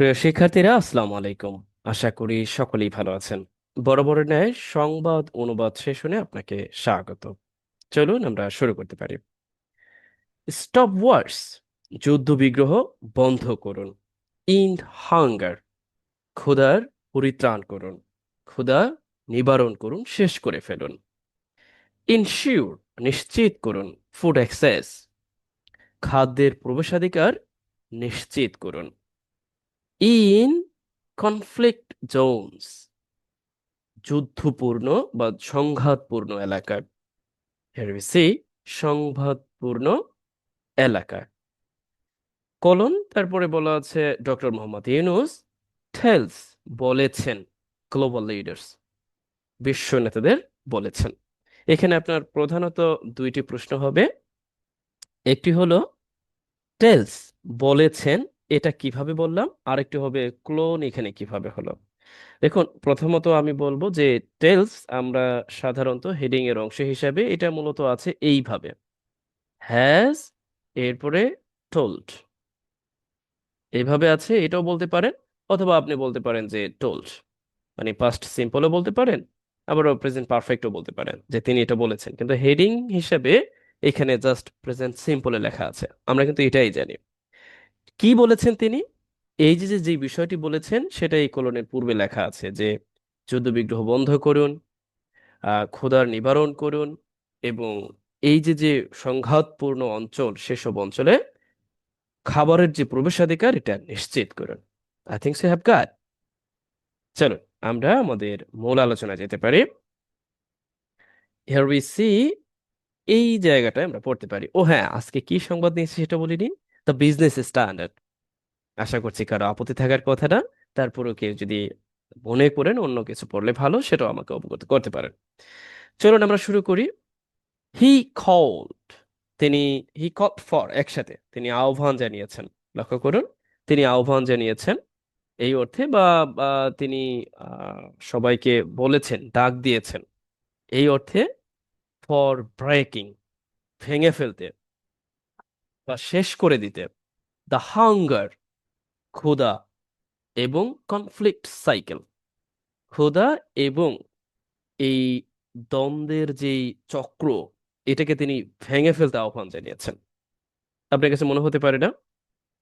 প্রিয় শিক্ষার্থীরা, আসসালামু আলাইকুম। আশা করি সকলেই ভালো আছেন। বরাবরের ন্যায় সংবাদ অনুবাদ সেশনে আপনাকে স্বাগত। চলুন আমরা শুরু করতে পারি। স্টপ ওয়ার্স যুদ্ধ বিগ্রহ বন্ধ করুন। ইন্ড হাঙ্গার ক্ষুধার পরিত্রাণ করুন। ক্ষুধা নিবারণ করুন, শেষ করে ফেলুন। ইনশিওর নিশ্চিত করুন ফুড অ্যাক্সেস খাদ্যের প্রবেশাধিকার নিশ্চিত করুন। ইন কনফ্লিক্ট জোনস যুদ্ধপূর্ণ বা সংঘাতপূর্ণ এলাকায় here we see সংঘাতপূর্ণ এলাকা। কলন, তারপরে বলা আছে ডক্টর মোহাম্মদ ইউনুস টেলস বলেছেন গ্লোবাল লিডার্স বিশ্ব নেতাদের বলেছেন। এখানে আপনার প্রধানত দুইটি প্রশ্ন হবে। একটি হলো টেলস বলেছেন এটা কীভাবে বললাম? আরেকটি হবে ক্লোন এখানে কীভাবে হলো? দেখুন, প্রথমত আমি বলব যে টেলস আমরা সাধারণত হেডিং এর অংশ হিসাবে এটা মূলত আছে এইভাবে। হ্যাজ এরপরে টোল্ড এইভাবে আছে, এটাও বলতে পারেন, অথবা আপনি বলতে পারেন যে টোল্ড মানে পাস্ট সিম্পলও বলতে পারেন, আবারও প্রেজেন্ট পারফেক্টও বলতে পারেন, যে তিনি এটা বলেছেন। কিন্তু হেডিং হিসাবে এখানে জাস্ট প্রেজেন্ট সিম্পলে লেখা আছে। আমরা কিন্তু এটাই জানি। কি বলেছেন তিনি? এই যে যে বিষয়টি বলেছেন সেটা এই কলনের পূর্বে লেখা আছে যে, যুদ্ধ বিগ্রহ বন্ধ করুন ক্ষুধার নিবারণ করুন এবং এই যে যে সংঘাতপূর্ণ অঞ্চল, সেসব অঞ্চলে খাবারের যে প্রবেশাধিকার, এটা নিশ্চিত করুন। I think so have got চলো আমরা আমাদের মূল আলোচনায় যেতে পারি। হিয়ার উই সি এই জায়গাটায় আমরা পড়তে পারি। ও হ্যাঁ আজকে কি সংবাদ নিয়েছি সেটা বলিনি? দ্য বিজনেস স্ট্যান্ডার্ড আশা করছি কারও আপত্তি থাকার কথা না তারপরেও কেউ যদি মনে করেন অন্য কিছু পড়লে ভালো, সেটাও আমাকে অবগত করতে পারেন। চলুন আমরা শুরু করি। হি কল্ড তিনি হি কল্ড ফর একসাথে। তিনি আহ্বান জানিয়েছেন। লক্ষ্য করুন, তিনি আহ্বান জানিয়েছেন এই অর্থে বা তিনি সবাইকে বলেছেন, ডাক দিয়েছেন। এই অর্থে ফর ব্রেকিং ভেঙে ফেলতে। বা শেষ করে দিতে দ্য হাঙ্গার ক্ষুধা এবং কনফ্লিক্ট সাইকেল ক্ষুধা এবং এই দ্বন্দ্বের যেই চক্র, এটাকে তিনি ভেঙে ফেলতে আহ্বান জানিয়েছেন। আপনার কাছে মনে হতে পারে না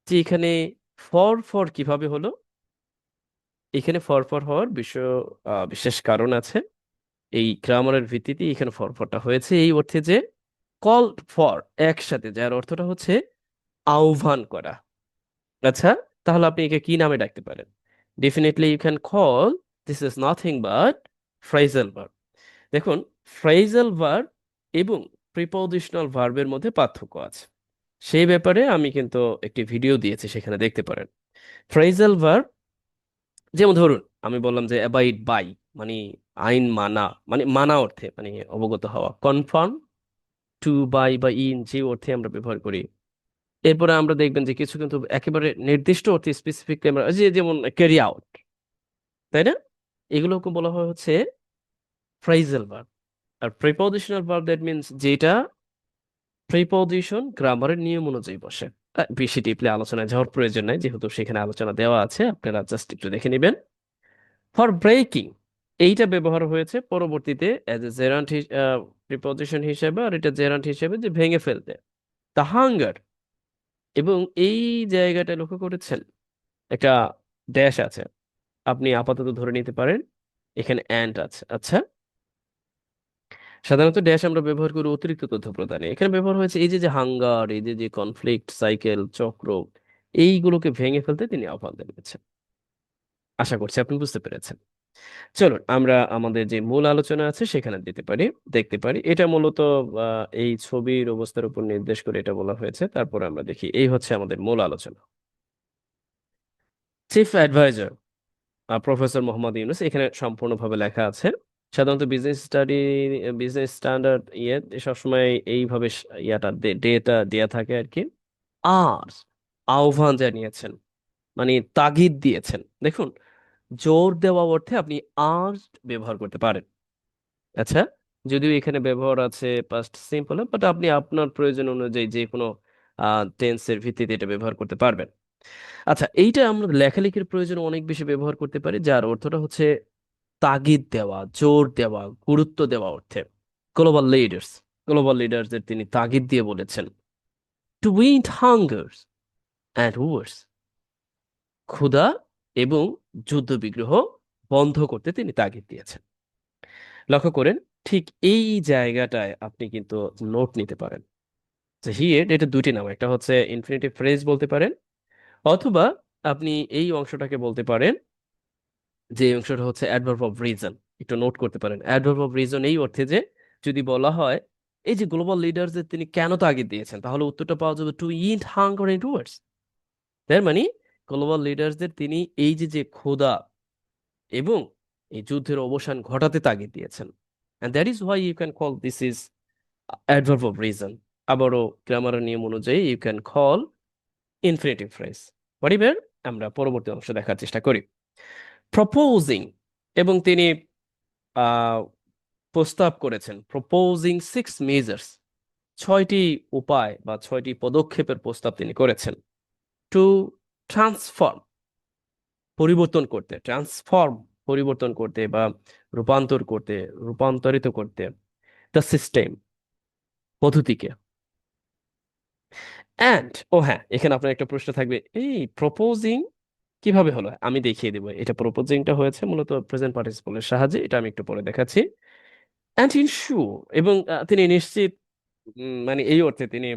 যে এখানে ফর ফর কীভাবে হলো? এখানে ফর ফর হওয়ার বিষয় বিশেষ কারণ আছে। এই গ্রামারের ভিত্তিতে এখানে ফর ফরটা হয়েছে। এই অর্থে যে কল ফর একসাথে, যার অর্থটা হচ্ছে আহ্বান করা। আচ্ছা তাহলে আপনি একে কি নামে ডাকতে পারেন? Definitely you can call this is nothing but phrasal verb দেখুন ফ্রাইজাল ভার্ব এবং প্রিপোজিশনাল ভার্বের মধ্যে পার্থক্য আছে। সেই ব্যাপারে আমি কিন্তু একটি ভিডিও দিয়েছি, সেখানে দেখতে পারেন। ফ্রাইজাল ভার্ব যেমন ধরুন, আমি বললাম যে অ্যাবাইড বাই মানে আইন মানা মানে মানা অর্থে মানে অবগত হওয়া। কনফার্ম টু বাই বা ইন যে অর্থে আমরা ব্যবহার করি। এরপরে আমরা দেখবেন যে কিছু কিন্তু একেবারে নির্দিষ্ট অর্থে স্পেসিফিক আমরা, যে যেমন ক্যারি আউট তাই না? এগুলোকে বলা হয় হচ্ছে ফ্রাইজাল ভার্ব আর প্রিপোজিশনাল ভার্ব দ্যাট মিনস যেটা প্রিপজিশন গ্রামারের নিয়ম অনুযায়ী বসে। বেশি ডিপলি আলোচনায় যাওয়ার প্রয়োজন নাই, যেহেতু সেখানে আলোচনা দেওয়া আছে, আপনারা জাস্ট একটু দেখে নেবেন। ফর ব্রেকিং এইটা ব্যবহার হয়েছে পরবর্তীতে অ্যাজ এ জেরান্ট প্রিপোজিশন হিসেবে আর এটা জেরান্ট হিসেবে যে ভেঙে ফেলতে। দ্য হাঙ্গার এবং এই জায়গাটা লক্ষ্য করেছেন? একটা ড্যাশ আছে। আপনি আপাতত ধরে নিতে পারেন, এখানে অ্যান্ড আছে। আচ্ছা। সাধারণত ড্যাশ আমরা ব্যবহার করি অতিরিক্ত তথ্য প্রদানে। এখানে ব্যবহার হয়েছে এই যে যে হাঙ্গার এই যে যে কনফ্লিক্ট সাইকেল চক্র, এইগুলোকে ভেঙে ফেলতে তিনি আহ্বান জানিয়েছেন। আশা করছি আপনি বুঝতে পেরেছেন। চলুন আমরা আমাদের যে মূল আলোচনা আছে সেখানে দিতে পারি, দেখতে পারি। এটা মূলত এই ছবির অবস্থার উপর নির্দেশ করে এটা বলা হয়েছে। তারপরে আমরা দেখি, এই হচ্ছে আমাদের মূল আলোচনা। Chief adviser professor Mohammad Yunus, এখানে সম্পূর্ণভাবে লেখা আছে, সাধারণত বিজনেস স্টাডি বিজনেস স্ট্যান্ডার্ড ইয়ে সবসময় এইভাবে ইয়াটা ডেটা দেয়া থাকে আর কি আর, আহ্বান জানিয়েছেন মানে তাগিদ দিয়েছেন। দেখুন জোর দেওয়া অর্থে আপনি আর ব্যবহার করতে পারেন। আচ্ছা যদিও এখানে ব্যবহার আছে পাস্ট সিম্পল বাট আপনি আপনার প্রয়োজন অনুযায়ী যে কোনো টেন্সের ভিত্তিতে এটা ব্যবহার করতে পারবেন। আচ্ছা এইটা আমরা লেখালেখির প্রয়োজন অনেক বেশি ব্যবহার করতে পারি, যার অর্থটা হচ্ছে তাগিদ দেওয়া, জোর দেওয়া, গুরুত্ব দেওয়া অর্থে। গ্লোবাল লিডার্স গ্লোবাল লিডার্সদের তিনি তাগিদ দিয়ে বলেছেন to wind hungers and wars ক্ষুধা এবং যুদ্ধ বিগ্রহ বন্ধ করতে তিনি তাগিদ দিয়েছেন। লক্ষ্য করেন, ঠিক এই জায়গাটায় আপনি কিন্তু নোট নিতে পারেন। হিয়ের এটা দুটি নাম, একটা হচ্ছে ইনফিনিটিভ ফ্রেজ বলতে পারেন, অথবা আপনি এই অংশটাকে বলতে পারেন, যে অংশটা হচ্ছে অ্যাডভার্ব অফ রিজন একটু নোট করতে পারেন। অ্যাডভার্ব অফ রিজন এই অর্থে যে, যদি বলা হয়, এই যে গ্লোবাল লিডার্সদের তিনি কেন তাগিদ দিয়েছেন? তাহলে উত্তরটা পাওয়া যাবে to end hunger and words তার মানে গ্লোবাল লিডার্সদের তিনি এই যে যে ক্ষুধা এবং এই যুদ্ধের অবসান ঘটাতে তাগিদ দিয়েছেন। And that is why you can call this is adverb of reason আবারও গ্রামারের নিয়ম অনুযায়ী you can call infinitive phrase এবার আমরা পরবর্তী অংশ দেখার চেষ্টা করি। প্রপোজিং এবং তিনি প্রস্তাব করেছেন প্রপোজিং সিক্স মেজার্স ছয়টি উপায় বা ছয়টি পদক্ষেপের প্রস্তাব তিনি করেছেন। টু ট্রান্সফর্ম পরিবর্তন করতে ট্রান্সফর্ম পরিবর্তন করতে বা রূপান্তর করতে, রূপান্তরিত করতে দ্য সিস্টেম পদ্ধতিকে। অ্যান্ড ও হ্যাঁ এখানে আপনার একটা প্রশ্ন থাকবে, এই প্রপোজিং কীভাবে হলো? আমি দেখিয়ে দেবো, এটা প্রপোজিংটা হয়েছে মূলত প্রেজেন্ট পার্টিসিপলের সাহায্যে, এটা আমি একটু পরে দেখাচ্ছি। অ্যান্ড ইনশিওর এবং তিনি নিশ্চিত মানে এই অর্থে তিনি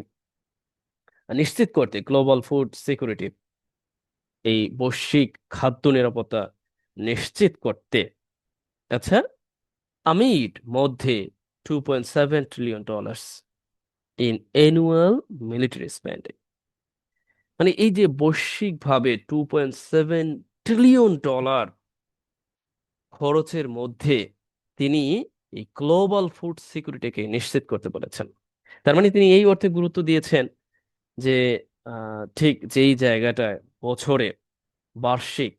নিশ্চিত করতে গ্লোবাল ফুড সিকিউরিটি এই বৈশ্বিক খাদ্য নিরাপত্তা নিশ্চিত করতে। আচ্ছা আমিড মধ্যে two point seven trillion dollars in annual military spending মানে এই যে বৈশ্বিকভাবে two point seven trillion dollar খরচের মধ্যে তিনি এই গ্লোবাল ফুড সিকিউরিটিকে নিশ্চিত করতে বলেছেন। তার মানে তিনি এই অর্থে গুরুত্ব দিয়েছেন যে ঠিক যেই জায়গাটায় বছরে বার্ষিক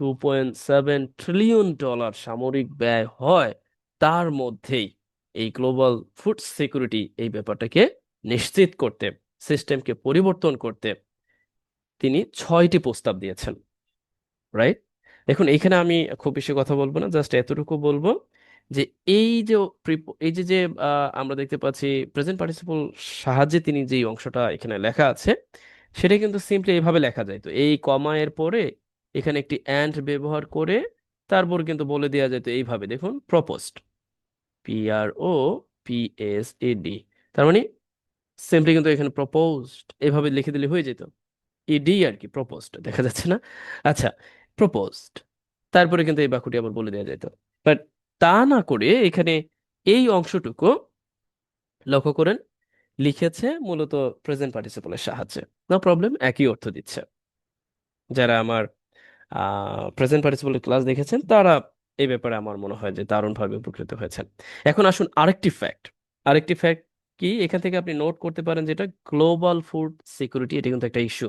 two point seven trillion dollar সামরিক ব্যয় হয়, তার মধ্যেই এই গ্লোবাল ফুড সিকিউরিটি এই ব্যাপারটাকে নিশ্চিত করতে সিস্টেমকে পরিবর্তন করতে তিনি ছয়টি প্রস্তাব দিয়েছেন রাইট দেখুন এইখানে আমি খুব বেশি কথা বলব না জাস্ট এতটুকু বলব যে এই যে এই যে যে আমরা দেখতে পাচ্ছি প্রেজেন্ট পার্টিসিপল সাহায্যে তিনি যেই অংশটা এখানে লেখা আছে সেটা কিন্তু সিম্পলি এইভাবে লেখা যায়। তো এই কমা এর পরে এখানে একটি অ্যান্ড ব্যবহার করে তারপর কিন্তু বলে দেওয়া যেত এইভাবে দেখুন proposed P R O P S A D তার মানে সিম্পলি কিন্তু এখানে প্রপোজড এভাবে লিখে দিলে হয়ে যেত। ইডি আর কি প্রপোজড দেখা যাচ্ছে না? আচ্ছা প্রপোজড তারপরে কিন্তু এই বাক্যটি আবার বলে দেওয়া যেত বাট তা না করে এখানে এই অংশটুকু লক্ষ্য করেন লিখেছে মূলত প্রেজেন্ট পার্টিসিপলের সাহায্যে। নো প্রবলেম একই অর্থ দিচ্ছে। যারা আমার প্রেজেন্ট পার্টিসিপলের ক্লাস দেখেছেন, তারা এই ব্যাপারে আমার মনে হয় যে দারুণভাবে উপকৃত হয়েছেন। এখন আসুন আরেকটি ফ্যাক্ট আরেকটি ফ্যাক্ট কি? এখান থেকে আপনি নোট করতে পারেন যেটা গ্লোবাল ফুড সিকিউরিটি এটা কিন্তু একটা ইস্যু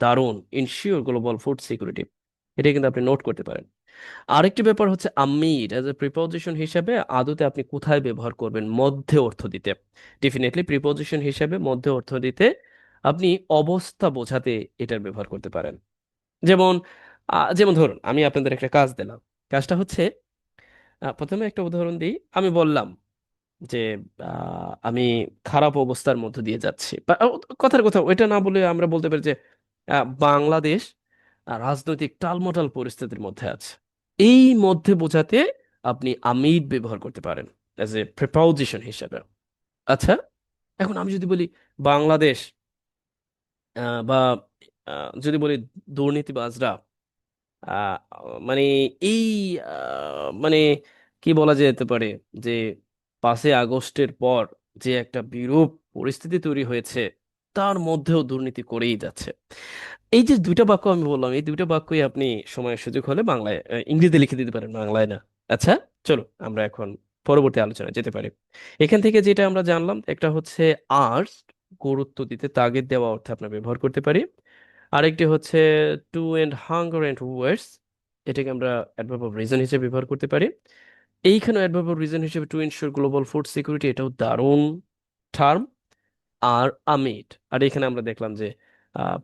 দারুণ ইনশিওর গ্লোবাল ফুড সিকিউরিটি এটা কিন্তু আপনি নোট করতে পারেন। আরেকটি ব্যাপার হচ্ছে আমিড অ্যাজ এ প্রিপোজিশন হিসেবে আদতে আপনি কোথায় ব্যবহার করবেন? মধ্যে অর্থ দিতে। ডেফিনেটলি প্রিপোজিশন হিসেবে মধ্যে অর্থ দিতে আপনি অবস্থা বোঝাতে এটার ব্যবহার করতে পারেন। যেমন যেমন ধরুন, আমি আপনাদের একটা কাজ দিলাম। কাজটা হচ্ছে প্রথমে একটা উদাহরণ দিই। আমি বললাম যে আমি খারাপ অবস্থার মধ্য দিয়ে যাচ্ছি। কথার কথা, ওইটা না বলে আমরা বলতে পারি যে বাংলাদেশ রাজনৈতিক টালমটাল পরিস্থিতির মধ্যে আছে। এই মধ্যে বোঝাতে আপনি আমিড ব্যবহার করতে পারেন অ্যাজ এ প্রিপোজিশন হিসেবে। আচ্ছা এখন আমি যদি বলি বাংলাদেশ বা যদি বলি দুর্নীতিবাজরা মানে এই মানে কি বলা যেতে পারে যে পাঁচই আগস্টের পর যে একটা বিরূপ পরিস্থিতি তৈরি হয়েছে, তার মধ্যেও দুর্নীতি করেই যাচ্ছে। এই যে দুইটা বাক্য আমি বললাম, এই দুইটা বাক্যই আপনি সময়ের সুযোগ হলে বাংলায় ইংরেজিতে লিখে দিতে পারেন বাংলায় না। আচ্ছা চলো আমরা এখন পরবর্তী আলোচনায় যেতে পারি। এখান থেকে যেটা আমরা জানলাম, একটা হচ্ছে আর্টস, গুরুত্ব দিতে তাগিদ দেওয়া অর্থে আমরা ব্যবহার করতে পারি। আরেকটি হচ্ছে to end hunger and words এটাকে আমরা অ্যাডভার্ব অফ রিজন হিসেবে ব্যবহার করতে পারি। এইখানে অ্যাডভার্ব অফ রিজন হিসেবে to ensure global food security, এটাও দারুণ টার্ম। আর আমিড আর এখানে আমরা দেখলাম যে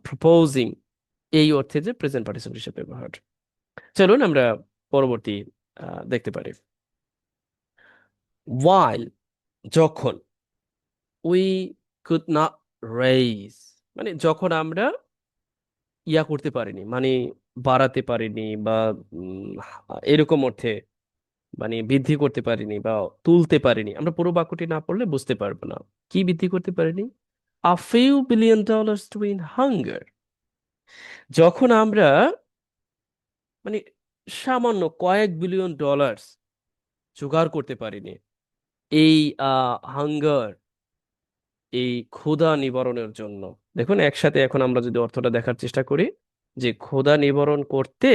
প্রপোজিং এই অর্থে যে প্রেজেন্ট পার্টিসিপল হিসেবে ব্যবহার। চলুন আমরা পরবর্তী দেখতে পারি। ওয়াইল যখন উই কুড না রেইজ মানে যখন আমরা ইয়া করতে পারিনি মানে বাড়াতে পারিনি বা এরকম অর্থে মানে বৃদ্ধি করতে পারিনি বা তুলতে পারিনি, আমরা পুরো বাক্যটি না পড়লে বুঝতে পারব না। কি বৃদ্ধি করতে পারিনি? A few billion dollars to end hunger যখন আমরা মানে সামান্য কয়েক বিলিয়ন ডলার্স জোগাড় করতে পারিনি, এই হাঙ্গার এই ক্ষুধা নিবারণের জন্য। দেখুন, একসাথে এখন আমরা যদি অর্থটা দেখার চেষ্টা করি, যে ক্ষুধা নিবারণ করতে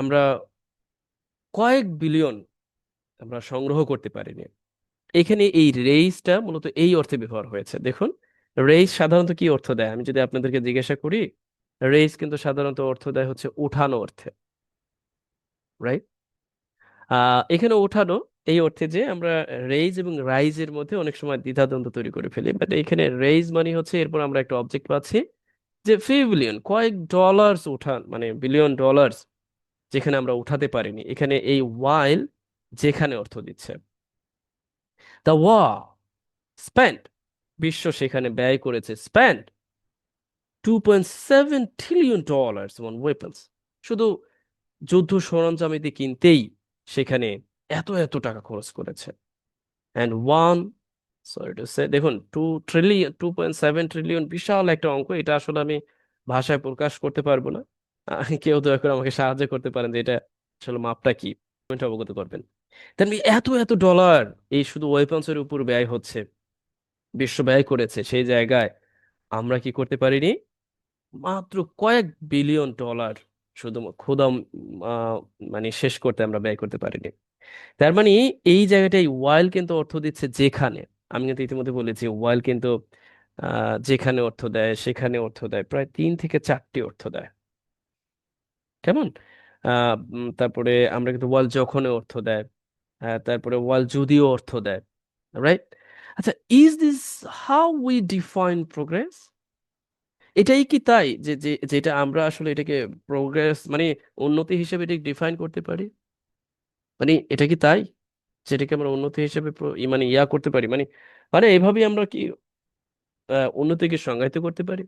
আমরা কয়েক বিলিয়ন আমরা সংগ্রহ করতে পারিনি। এখানে এই রেইজটা মূলত এই অর্থে ব্যবহার হয়েছে। দেখুন রেইজ সাধারণত কি অর্থ দেয়? আমি যদি আপনাদেরকে জিজ্ঞাসা করি রেইজ কিন্তু সাধারণত অর্থ দেয় হচ্ছে উঠানো অর্থে রাইট এখানে ওঠানো এই অর্থে যে আমরা রেইজ এবং রাইজের মধ্যে অনেক সময় দ্বিধাদ্বন্দ্ব তৈরি করে ফেলি। বাট এখানে রেইজ মানে হচ্ছে এরপর আমরা একটা অবজেক্ট পাচ্ছি যে ফিউ বিলিয়ন কয়েক ডলার্স উঠান মানে বিলিয়ন ডলার্স যেখানে আমরা উঠাতে পারিনি। এখানে এই ওয়াইল যেখানে অর্থ দিচ্ছে। দ্য ওয়া স্পেন্ড বিশ্ব সেখানে ব্যয় করেছে spend two point seven trillion dollars on weapons শুধু যুদ্ধ সরঞ্জামাদি কিনতেই সেখানে এত এত টাকা খরচ করেছে। And one sorry to say দেখুন two trillion two point seven trillion বিশাল একটা অঙ্ক, এটা আসলে আমি ভাষায় প্রকাশ করতে পারব না। কেউ দয়া করে আমাকে সাহায্য করতে পারেন যে এটা আসলে মাপটা কি? অবগত করবেন। তেমনি এত এত ডলার এই শুধু ওয়েপন্সের উপর ব্যয় হচ্ছে। বিশ্ব ব্যয় করেছে সেই জায়গায়। আমরা কি করতে পারিনি? মাত্র কয়েক বিলিয়ন ডলার শুধু ক্ষুধা মানে শেষ করতে আমরা ব্যয় করতে পারিনি। তার মানে এই জায়গাটাই ওয়াইল কিন্তু অর্থ দিচ্ছে যেখানে। আমি কিন্তু ইতিমধ্যে বলেছি ওয়াইল কিন্তু যেখানে অর্থ দেয়, সেখানে অর্থ দেয়। প্রায় তিন থেকে চারটি অর্থ দেয়। কেমন? তারপরে আমরা কিন্তু ওয়াল যখন অর্থ দেয় তারপরে ওয়াল যদিও অর্থ দেয় রাইট আচ্ছা is this how we define progress এটাই কি তাই যে যেটা আমরা আসলে এটাকে প্রোগ্রেস মানে উন্নতি হিসেবে এটাকে ডিফাইন করতে পারি? মানে এটা কি তাই? যেটাকে আমরা উন্নতি হিসেবে মানে ইয়া করতে পারি? মানে মানে এইভাবেই আমরা কি উন্নতিকে সংজ্ঞায়িত করতে পারি?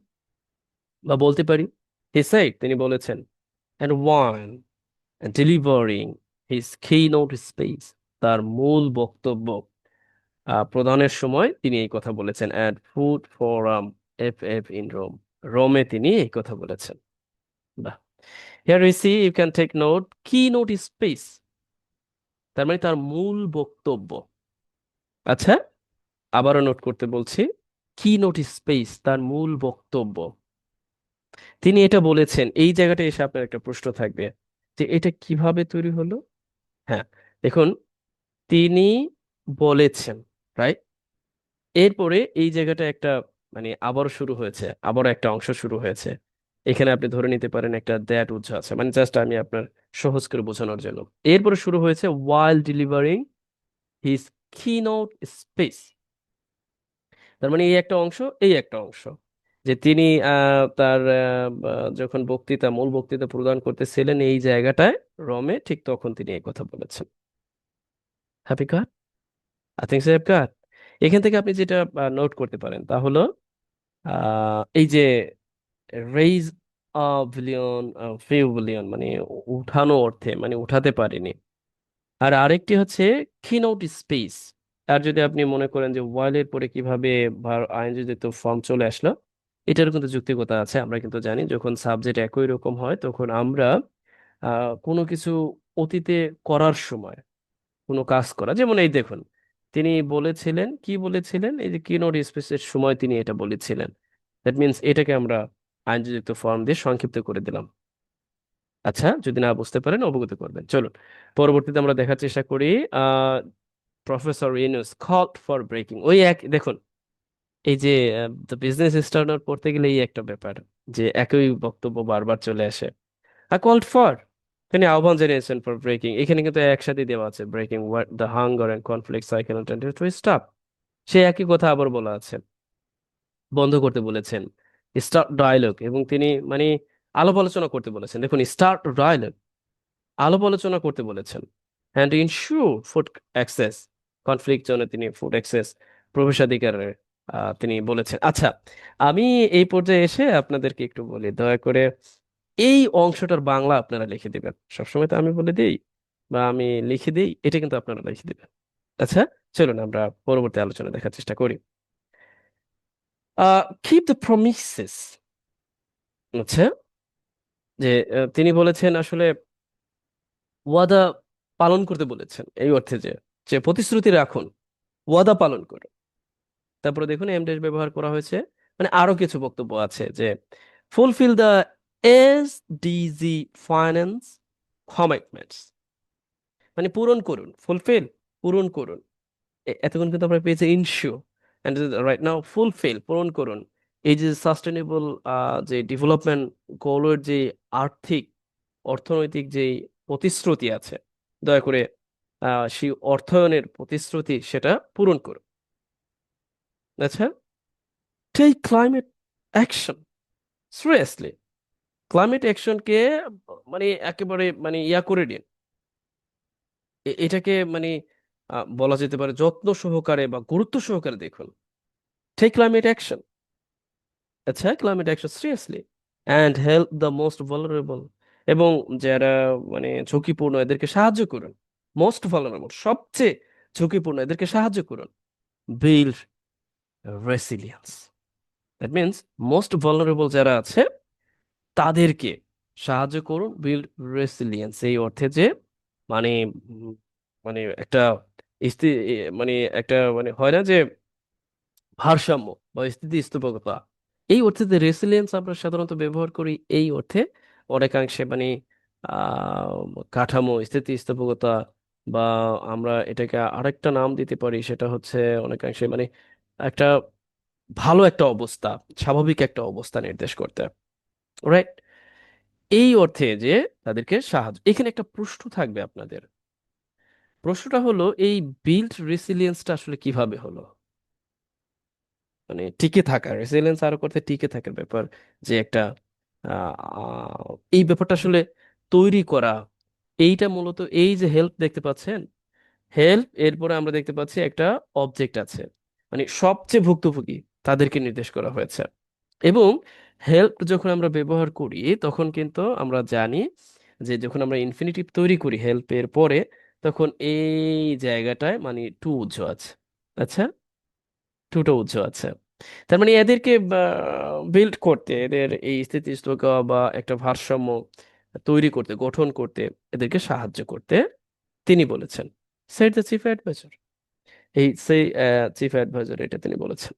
বা বলতে পারি? হি said, তিনি বলেছেন, and one delivering his keynote speech. তার মূল বক্তব্য প্রদানের সময় তিনি এই কথা বলেছেন at food F F in Rome রোমে তিনি এই কথা বলেছেন। বাহ! Here we see, you can take note, keynote speech তার মানে তার মূল বক্তব্য। আচ্ছা আবারও নোট করতে বলছি কি নোটিস স্পেস তার মূল বক্তব্য। তিনি এটা বলেছেন, এই জায়গাটা এসে আপনার একটা প্রশ্ন থাকবে, যে এটা কীভাবে তৈরি হলো? হ্যাঁ দেখুন তিনি বলেছেন রাইট এরপরে এই জায়গাটা একটা মানে আবারও শুরু হয়েছে, আবারও একটা অংশ শুরু হয়েছে। এখানে আপনি ধরে নিতে পারেন একটা দ্যাট উৎস আছে মানে জাস্ট আমি আপনার সহজ করে বোঝানোর জন্য। এরপরে শুরু হয়েছে while delivering his keynote speech তার মানে এই একটা অংশ, এই একটা অংশ। যে তিনি তার যখন বক্তৃতা, মূল বক্তৃতা প্রদান করতেছিলেন এই জায়গাটায়, রমে ঠিক তখন তিনি এই কথা বলেছেন। Happy cut I think so have এখান থেকে আপনি যেটা নোট করতে পারেন তা হলো এই যে রেইজ আ বিলিয়ন ফিউ মানে উঠানো অর্থে মানে উঠাতে পারিনি। আর আরেকটি হচ্ছে কিনোট স্পেস আর যদি আপনি মনে করেন যে ওয়াইলের পরে কীভাবে আইনজীবিত ফর্ম চলে আসলো, এটারও কিন্তু যুক্তিকতা আছে, আমরা কিন্তু জানি, যখন সাবজেক্ট একই রকম হয়, তখন আমরা কোনো কিছু অতীতে করার সময় কোনো কাজ করা। যেমন এই দেখুন, তিনি বলেছিলেন, কি বলেছিলেন? এই যে কিনোট স্পেসের সময় তিনি এটা বলেছিলেন। দ্যাট মিনস এটাকে আমরা আইনযুক্ত ফর্ম দিয়ে সংক্ষিপ্ত করে দিলাম। আচ্ছা যদি না বুঝতে পারেন, অবগত করবেন। চলুন, পরবর্তীতে আমরা দেখার চেষ্টা করি professor Yunus called for breaking ওই এক, দেখুন, এই যে দ্য বিজনেস স্টার্টার পড়তে গেলে এই একটা ব্যাপার, যে একই বক্তব্য বারবার চলে আসে। আই কল্ড ফর তিনি আহ্বান জানিয়েছেন ফর ব্রেকিং এখানে কিন্তু একসাথে দেওয়া আছে breaking the hunger and conflict cycle to stop সে একই কথা আবার বলা আছে, বন্ধ করতে বলেছেন স্টপ ডায়ালগ এবং তিনি মানে আলাপ আলোচনা করতে বলেছেন। দেখুন স্টার্ট ডায়ালগ আলাপ আলোচনা করতে বলেছেন। And ensure food access conflict জোনে তিনি ফুড অ্যাক্সেস প্রবেশাধিকারের তিনি বলেছেন। আচ্ছা আমি এই পর্যায়ে এসে আপনাদেরকে একটু বলি, দয়া করে এই অংশটার বাংলা আপনারা লিখে দিবেন। সবসময় তো আমি বলে দিই বা আমি লিখে দিই, এটা কিন্তু আপনারা লিখে দিবেন। আচ্ছা চলুন আমরা পরবর্তী আলোচনা দেখার চেষ্টা করি। কিপ দ্য প্রমিসেস আচ্ছা যে তিনি বলেছেন আসলে ওয়াদা পালন করতে বলেছেন, এই অর্থে যে যে প্রতিশ্রুতি রাখুন, ওয়াদা পালন করুন। তারপরে দেখুন এম ব্যবহার করা হয়েছে। মানে আরও কিছু বক্তব্য আছে যে fulfil the SDG finance commitments মানে পূরণ করুন ফুলফিল পূরণ করুন। এতক্ষণ কিন্তু আমরা পেয়েছি ensure and right now fulfil পূরণ করুন। এই যে সাস্টেনেবল যে ডেভেলপমেন্ট গোলের যে আর্থিক, অর্থনৈতিক যে প্রতিশ্রুতি আছে, দয়া করে সেই অর্থায়নের প্রতিশ্রুতি সেটা পূরণ করুন। আচ্ছা take climate action seriously climate অ্যাকশনকে মানে একেবারে মানে ইয়া করে দিন। এটাকে মানে বলা যেতে পারে যত্ন সহকারে বা গুরুত্ব সহকারে দেখুন। টেক ক্লাইমেট অ্যাকশন আচ্ছা climate action seriously and help the most vulnerable এবং যারা মানে ঝুঁকিপূর্ণ এদেরকে সাহায্য করুন। মোস্ট ভালনারেবল সবচেয়ে ঝুঁকিপূর্ণ এদেরকে সাহায্য করুন। Build resilience that means most vulnerable যারা আছে তাদেরকে সাহায্য করুন বিল্ড রেসিলিয়েন্স এই অর্থে যে মানে মানে একটা মানে একটা মানে হয় না যে, ভারসাম্য বা স্থিতিস্থাপকতা। এই অর্থে যে রেসিলিয়েন্স আমরা সাধারণত ব্যবহার করি, এই অর্থে অনেকাংশে মানে কাঠামো, স্থিতিস্থাপকতা বা আমরা এটাকে আরেকটা নাম দিতে পারি, সেটা হচ্ছে অনেকাংশে মানে একটা ভালো একটা অবস্থা, স্বাভাবিক একটা অবস্থা নির্দেশ করতে। রাইট এই অর্থে যে তাদেরকে সাহায্য, এখানে একটা প্রশ্ন থাকবে আপনাদের। প্রশ্নটা হলো, এই বিল্ড রেসিলিয়েন্সটা আসলে কীভাবে হলো? মানে টিকে থাকা রেসিলিয়েন্স আরও করতে টিকে থাকার ব্যাপার, যে একটা এই ব্যাপারটা আসলে তৈরি করা। এইটা মূলত এই যে হেল্প দেখতে পাচ্ছেন হেল্প এরপরে আমরা দেখতে পাচ্ছি একটা অবজেক্ট আছে। মানে সবচেয়ে ভুক্তভোগী তাদেরকে নির্দেশ করা হয়েছে। এবং হেল্প যখন আমরা ব্যবহার করি, তখন কিন্তু আমরা জানি যে যখন আমরা ইনফিনিটিভ তৈরি করি হেল্পের পরে, তখন এই জায়গাটায় মানে টু উজ্জ আছে। আচ্ছা? টুটা উজ্জ আছে। তার মানে এদেরকে বিল্ড করতে, এদের এই স্থিতিস্থাপকতা বা একটা ভারসাম্য তৈরি করতে, গঠন করতে, এদেরকে সাহায্য করতে তিনি বলেছেন। সেট দ্য চিফ অ্যাডভাইজার এই সেই চিফ অ্যাডভাইজার এটা তিনি বলেছেন।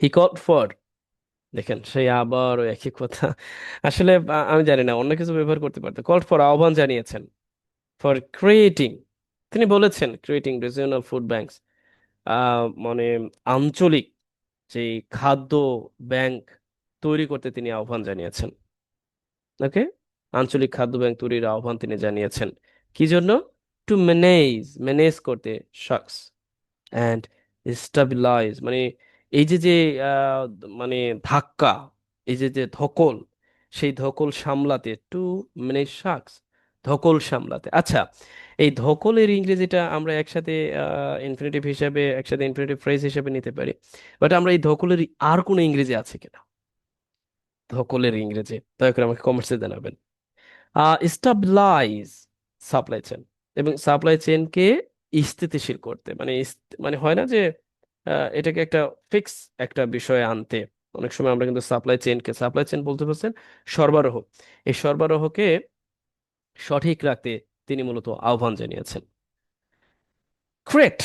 হি কল ফর দেখেন, সেই আবার ওই একই কথা। আসলে আমি জানি না, অন্য কিছু ব্যবহার করতে পারতো কল ফর আহ্বান জানিয়েছেন। ফর ক্রিয়েটিং তিনি বলেছেন ক্রিয়েটিং রিজিওনাল ফুড ব্যাংকস মানে আঞ্চলিক যে খাদ্য ব্যাংক তৈরি করতে তিনি আহ্বান জানিয়েছেন। ওকে? আঞ্চলিক খাদ্য ব্যাংক তৈরির আহ্বান তিনি জানিয়েছেন। কি জন্য? টু ম্যানেজ ম্যানেজ করতে শখস অ্যান্ড স্টাবিলাইজ মানে এই যে যে মানে ধাক্কা, এই যে যে ধকল, সেই ধকল সামলাতে, টু মানে শাকস ধকল সামলাতে। আচ্ছা এই ধকলের ইংরেজিটা আমরা একসাথে ইনফিনিটিভ হিসাবে, একসাথে ইনফিনিটিভ ফ্রেজ হিসাবে নিতে পারি। বাট আমরা এই ধকলের আর কোনো ইংরেজি আছে কিনা? ধকলের ইংরেজি। দয়া করে আমাকে কমেন্টসে জানাবেন। স্টাবলাইজ সাপ্লাই চেন এবং সাপ্লাই চেনকে স্থিতিশীল করতে। মানে মানে হয় না যে এটাকে একটা ফিক্স একটা বিষয়ে আনতে। অনেক সময় আমরা কিন্তু সাপ্লাই চেনকে সাপ্লাই চেন বলতে পারছেন সরবরাহ। এই সরবরাহকে সঠিক রাখতে তিনি মূলত আহ্বান জানিয়েছেন। ক্রেট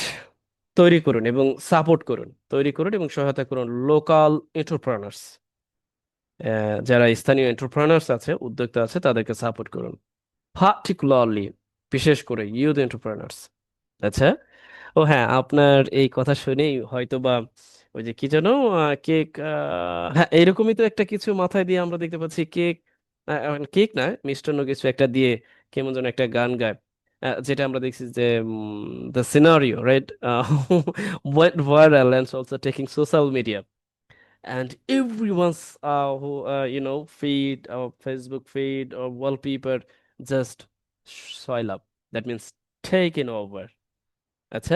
তৈরি করুন এবং সাপোর্ট করুন। তৈরি করুন এবং সহায়তা করুন লোকাল এন্টারপ্রেনার্স যারা স্থানীয় এন্টারপ্রেনার্স আছে, উদ্যোক্তা আছে, তাদেরকে সাপোর্ট করুন। পার্টিকুলারলি বিশেষ করে ইউথ এন্টারপ্রেনার্স আচ্ছা ও হ্যাঁ আপনার এই কথা শুনেই হয়তো বা ওই যে কি যেন কেক হ্যাঁ এইরকমই তো একটা কিছু মাথায় দিয়ে আমরা দেখতে পাচ্ছি কেক কেক না মিষ্টান্ন কিছু একটা দিয়ে কেমন যেন একটা গান গায় যেটা আমরা দেখছি যে the scenario right went viral and also taking social media and everyone's uh, who uh, you know feed or Facebook feed or wallpaper just soil up. That. আচ্ছা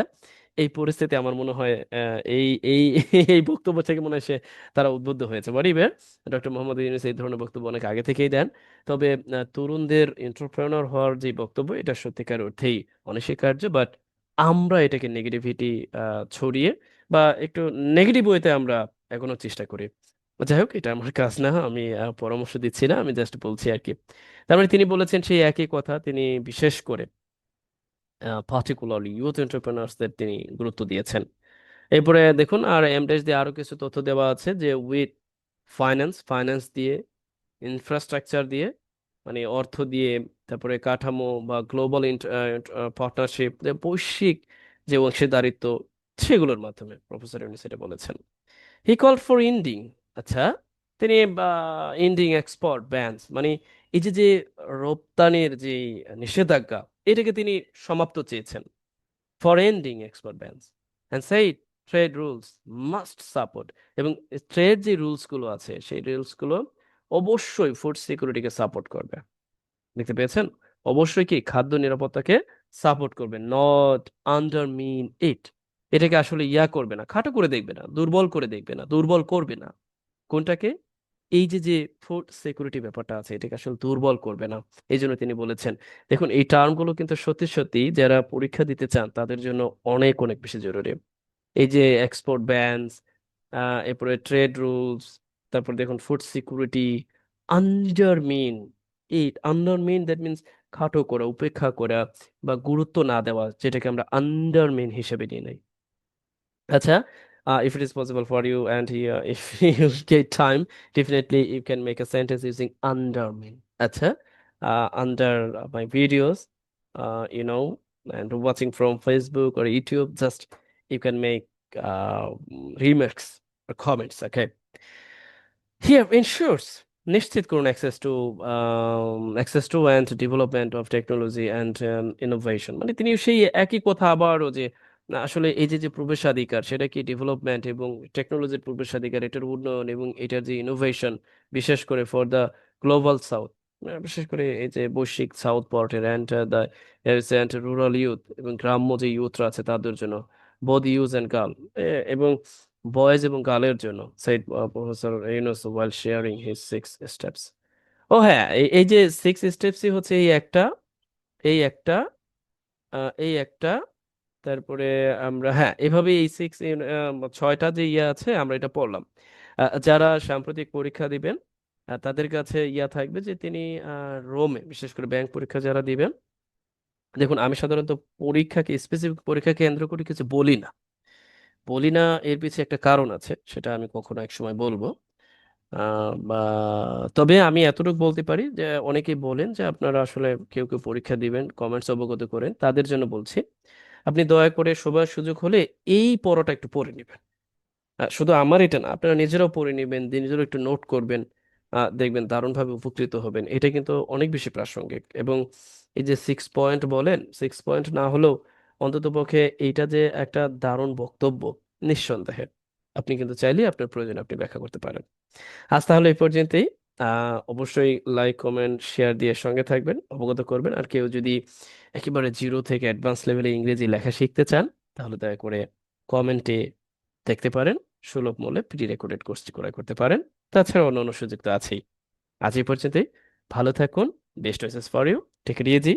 এই পরিস্থিতি আমার মনে হয় এই এই এই বক্তব্য থেকে মনে হয় সে তারা উদ্বুদ্ধ হয়েছে। বডিবের ডক্টর মোহাম্মদ ইউনূস এই ধরনের বক্তব্য অনেক আগে থেকেই দেন। তবে তরুণদের এন্টারপ্রেনার হওয়ার যে বক্তব্য, এটা সত্যিকার অর্থেই অনস্বীকার্য। বাট আমরা এটাকে নেগেটিভিটি ছড়িয়ে বা একটু নেগেটিভ ওয়েতে আমরা এখনও চেষ্টা করি। যাই হোক, এটা আমার কাজ না, আমি পরামর্শ দিচ্ছি না, আমি জাস্ট বলছি আর কি। তার মানে তিনি বলেছেন সেই একই কথা তিনি বিশেষ করে। পার্টিকুলারলি ইউথ এন্টারপ্রেনার্সদের তিনি গুরুত্ব দিয়েছেন। এরপরে দেখুন, আর এমডেস দিয়ে আরও কিছু তথ্য দেওয়া আছে যে উইথ ফাইন্যান্স ফাইন্যান্স দিয়ে ইনফ্রাস্ট্রাকচার দিয়ে মানে অর্থ দিয়ে, তারপরে কাঠামো বা গ্লোবাল পার্টনারশিপ বৈশ্বিক যে অংশীদারিত্ব, সেগুলোর মাধ্যমে প্রফেসর ইউনুস সেটা বলেছেন। হি কল ফর ইন্ডিং আচ্ছা তিনি ইন্ডিং এক্সপোর্ট ব্যান্স মানে এই যে যে রপ্তানির যে নিষেধাজ্ঞা এটাকে তিনি সমাপ্ত চেয়েছেন for ending export bans and সেই ট্রেড রুলস মাস্ট সাপোর্ট এবং ট্রেড যে রুলসগুলো আছে, সেই রুলসগুলো অবশ্যই ফুড সিকিউরিটিকে সাপোর্ট করবে। দেখতে পেয়েছেন? অবশ্যই কি খাদ্য নিরাপত্তাকে সাপোর্ট করবে নট আন্ডারমিন ইট এটাকে আসলে ইয়া করবে না, খাটো করে দেখবে না, দুর্বল করে দেখবে না, দুর্বল করবে না। কোনটাকে? এই যে যে ফুড সিকিউরিটি ব্যাপারটা আছে, এটাকে আসলে দুর্বল করবে না। এই জন্য তিনি বলেছেন, দেখুন, এই টার্মগুলো কিন্তু সত্যি সত্যি যারা পরীক্ষা দিতে চান, তাদের জন্য অনেক অনেক বেশি জরুরি। এই যে এক্সপোর্ট ব্যানস এরপরে ট্রেড রুলস তারপর দেখুন ফুড সিকিউরিটি আন্ডারমিন এই আন্ডারমিন দ্যাট মিনস খাটো করা, উপেক্ষা করা বা গুরুত্ব না দেওয়া, যেটাকে আমরা আন্ডারমিন হিসেবে নিয়ে নেই। আচ্ছা uh, if it is possible for you and uh, if you get time definitely you can make a sentence using undermine আচ্ছা uh, under my videos uh, you know and watching from Facebook or YouTube just you can make uh, remarks or comments okay here ensures নিশ্চিত করুন access to access to and development of technology and innovation মানে তিনি সেই একই কথা আবারও যে না আসলে এই যে যে প্রবেশাধিকার সেটা কি ডেভেলপমেন্ট এবং টেকনোলজির প্রবেশাধিকার এটার উন্নয়ন এবং এটার যে ইনোভেশন বিশেষ করে ফর দ্য গ্লোবাল সাউথ বিশেষ করে এই যে বৈশ্বিক সাউথ পর্টের অ্যান্ড দ্য রুরাল ইউথ এবং গ্রাম্য যে ইউথরা আছে তাদের জন্য বোথ ইউজ অ্যান্ড গার্ল এবং বয়েজ এবং গার্লের জন্য uh, professor Yunus while sharing his six steps. ও হ্যাঁ এই যে সিক্স স্টেপসই হচ্ছে এই একটা এই একটা এই একটা তারপরে আমরা হ্যাঁ এভাবে এই সিক্স ছয়টা যে ইয়ে আছে, আমরা এটা পড়লাম। যারা সাম্প্রতিক পরীক্ষা দিবেন তাদের কাছে ইয়া থাকবে যে তিনি রোমে, বিশেষ করে ব্যাংক পরীক্ষা যারা দিবেন, দেখুন, আমি সাধারণত পরীক্ষাকে স্পেসিফিক পরীক্ষা কেন্দ্র করে কিছু বলি না। বলি না, এর পিছে একটা কারণ আছে, সেটা আমি কখনো এক সময় বলব। বা, তবে আমি এতটুকু বলতে পারি যে, অনেকেই বলেন যে আপনারা আসলে কেউ কেউ পরীক্ষা দিবেন কমেন্টস অবগত করেন, তাদের জন্য বলছি। আপনি দয়া করে সময় সুযোগ হলে এই পড়াটা একটু পড়ে নেবেন। শুধু আমার এটা না, আপনারা নিজেরাও পড়ে নেবেন, নিজেরাও একটু নোট করবেন দেখবেন দারুণভাবে উপকৃত হবেন। এটা কিন্তু অনেক বেশি প্রাসঙ্গিক এবং এই যে সিক্স পয়েন্ট বলেন সিক্স পয়েন্ট না হলেও অন্ততপক্ষে এইটা যে একটা দারুণ বক্তব্য নিঃসন্দেহে। আপনি কিন্তু চাইলে আপনার প্রয়োজন আপনি ব্যাখ্যা করতে পারেন। আজ তাহলে এই পর্যন্তই। অবশ্যই লাইক, কমেন্ট, শেয়ার দিয়ে সঙ্গে থাকবেন, অবগত করবেন। আর কেউ যদি একেবারে জিরো থেকে অ্যাডভান্স লেভেলে ইংরেজি লেখা শিখতে চান, তাহলে দয়া করে কমেন্টে দেখতে পারেন। সুলভ মূল্যে প্রি রেকর্ডেড কোর্সটি ক্রয় করতে পারেন। তাছাড়া অন্য অন্য সুযোগ তো আছেই। আজ এই পর্যন্তই। ভালো থাকুন। Best wishes for you take it easy